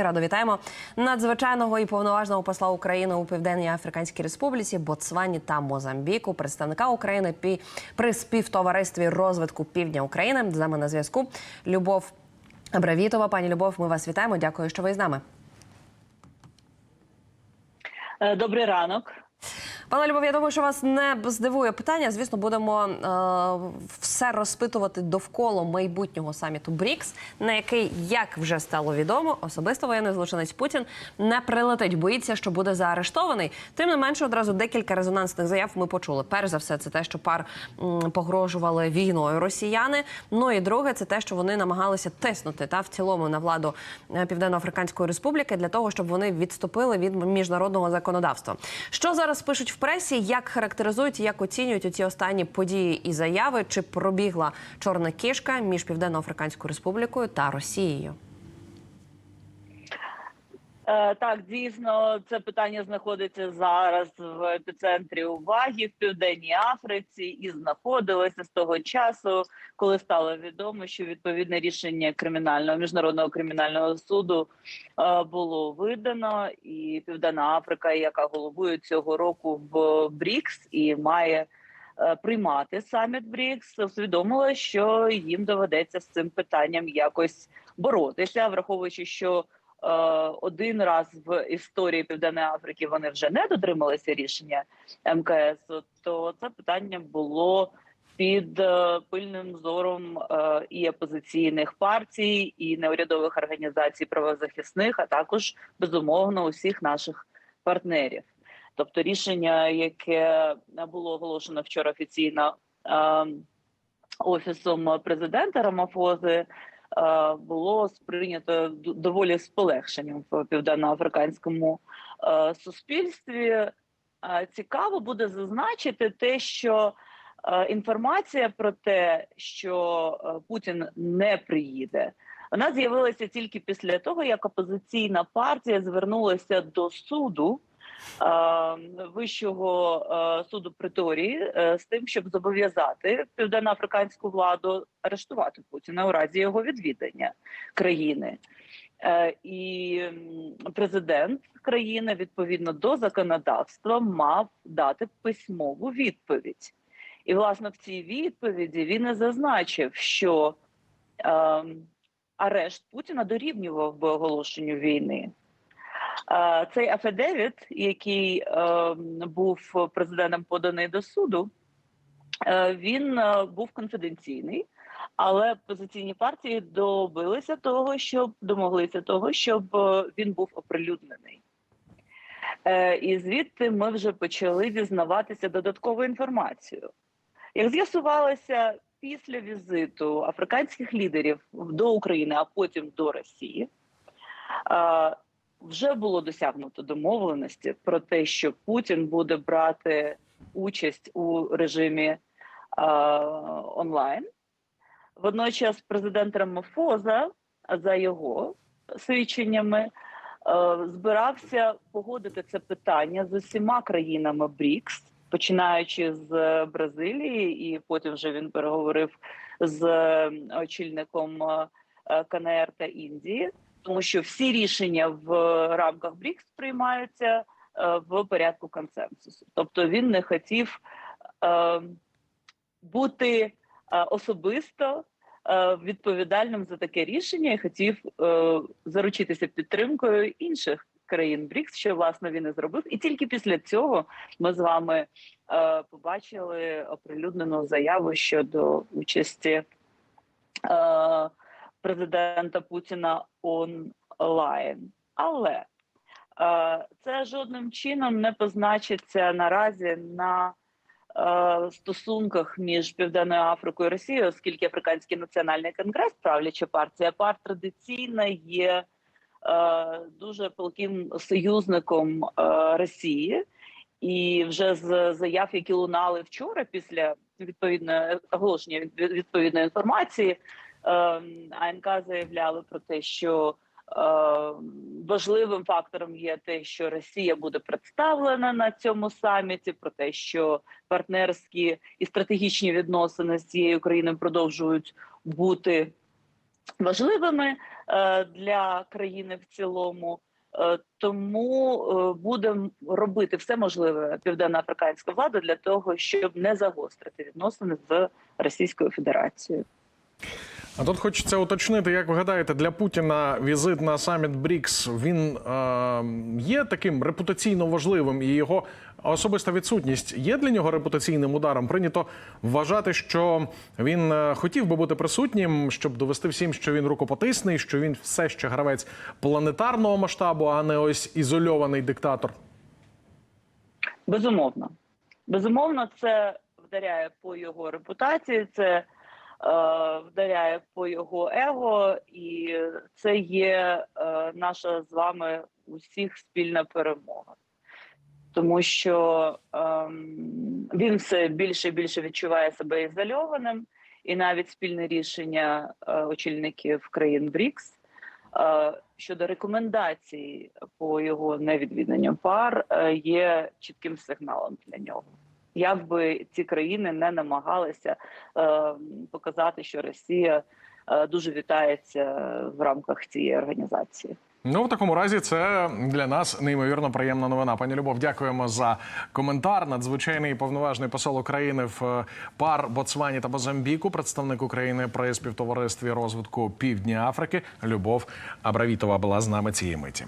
Радо вітаємо надзвичайного і повноважного посла України у Південній Африканській Республіці, Ботсвані та Мозамбіку, представника України пі- при співтоваристві розвитку Півдня України. З нами на зв'язку Любов Абравітова. Пані Любов, ми вас вітаємо. Дякую, що ви з нами. Е, Добрий ранок. Пане Любов, я думаю, що вас не здивує питання. Звісно, будемо е, все розпитувати довкола майбутнього саміту БРІКС, на який, як вже стало відомо, особисто воєнний злочинець Путін не прилетить. Боїться, що буде заарештований. Тим не менше, одразу декілька резонансних заяв ми почули. Перш за все, це те, що пар м, погрожували війною росіяни. Ну і друге, це те, що вони намагалися тиснути та в цілому на владу е, Південно-Африканської Республіки для того, щоб вони відступили від міжнародного законодавства. Що зараз пишуть в пресі? Як характеризують, як оцінюють ці останні події і заяви? Чи пробігла чорна кішка між Південно-Африканською Республікою та Росією? Е, Так, дійсно, це питання знаходиться зараз в епіцентрі уваги в Південній Африці і знаходилося з того часу, коли стало відомо, що відповідне рішення кримінального міжнародного кримінального суду е, було видано, і Південна Африка, яка головує цього року в БРІКС і має е, приймати саміт БРІКС, усвідомила, що їм доведеться з цим питанням якось боротися, враховуючи, що один раз в історії Південної Африки вони вже не дотрималися рішення МКС, то це питання було під е, пильним зором е, і опозиційних партій, і неурядових організацій правозахисних, а також безумовно усіх наших партнерів. Тобто, рішення, яке було оголошено вчора офіційно е, офісом президента Рамафози, е, було сприйнято доволі з полегшенням в південноафриканському е, суспільстві. Е, Цікаво буде зазначити те, що е, інформація про те, що е, Путін не приїде, вона з'явилася тільки після того, як опозиційна партія звернулася до суду. Е, Вищого е, суду Приторії е, з тим, щоб зобов'язати південноафриканську владу арештувати Путіна у разі його відвідання країни. І президент країни відповідно до законодавства мав дати письмову відповідь. І, власне, в цій відповіді він і зазначив, що е, арешт Путіна дорівнював би оголошенню війни. Цей афедевіт, який е, був президентом поданий до суду, е, він е, був конфіденційний, але опозиційні партії добилися того, щоб домоглися того, щоб е, він був оприлюднений. І звідти ми вже почали дізнаватися додаткову інформацію. Як з'ясувалося після візиту африканських лідерів до України, а потім до Росії, вже було досягнуто домовленості про те, що Путін буде брати участь у режимі е, онлайн. Водночас президент Рамафоза, за його свідченнями, е, збирався погодити це питання з усіма країнами БРІКС, починаючи з Бразилії, і потім вже він переговорив з е, очільником е, КНР та Індії тому що всі рішення в рамках БРІКС приймаються е, в порядку консенсусу. Тобто він не хотів е, бути е, особисто е, відповідальним за таке рішення і хотів е, заручитися підтримкою інших країн БРІКС, що власне він і зробив. І тільки після цього ми з вами е, побачили оприлюднену заяву щодо участі. Е, президента Путіна онлайн. Але е, це жодним чином не позначиться наразі на е, стосунках між Південною Африкою і Росією, оскільки Африканський національний конгрес, правляча партія ПАР традиційно є е, дуже палким союзником е, Росії. І вже з заяв, які лунали вчора, після відповідної оголошення від- відповідної інформації, АНК заявляли про те, що е, важливим фактором є те, що Росія буде представлена на цьому саміті, про те, що партнерські і стратегічні відносини з цією країною продовжують бути важливими. е, для країни в цілому. Е, Тому е, буде робити все можливе південноафриканська влада для того, щоб не загострити відносини з Російською Федерацією. А тут хочеться уточнити, як ви гадаєте, для Путіна візит на саміт БРІКС він е, є таким репутаційно важливим, і його особиста відсутність є для нього репутаційним ударом. Прийнято вважати, що він е, хотів би бути присутнім, щоб довести всім, що він рукопотисний, що він все ще гравець планетарного масштабу, а не ось ізольований диктатор. Безумовно, безумовно, це вдаряє по його репутації, це вдаряє по його его, і це є е, наша з вами усіх спільна перемога. Тому що ем, він все більше і більше відчуває себе ізольованим, і навіть спільне рішення е, очільників країн БРІКС е, щодо рекомендацій по його невідвідуванню пар е, є чітким сигналом для нього. Як би ці країни не намагалися е, показати, що Росія е, дуже вітається в рамках цієї організації. Ну, в такому разі, це для нас неймовірно приємна новина. Пані Любов, дякуємо за коментар. Надзвичайний повноважний посол України в е, пар Боцвані та Мозамбіку, представник України при співтоваристві розвитку Півдня Африки. Любов Абравітова була з нами цієї миті.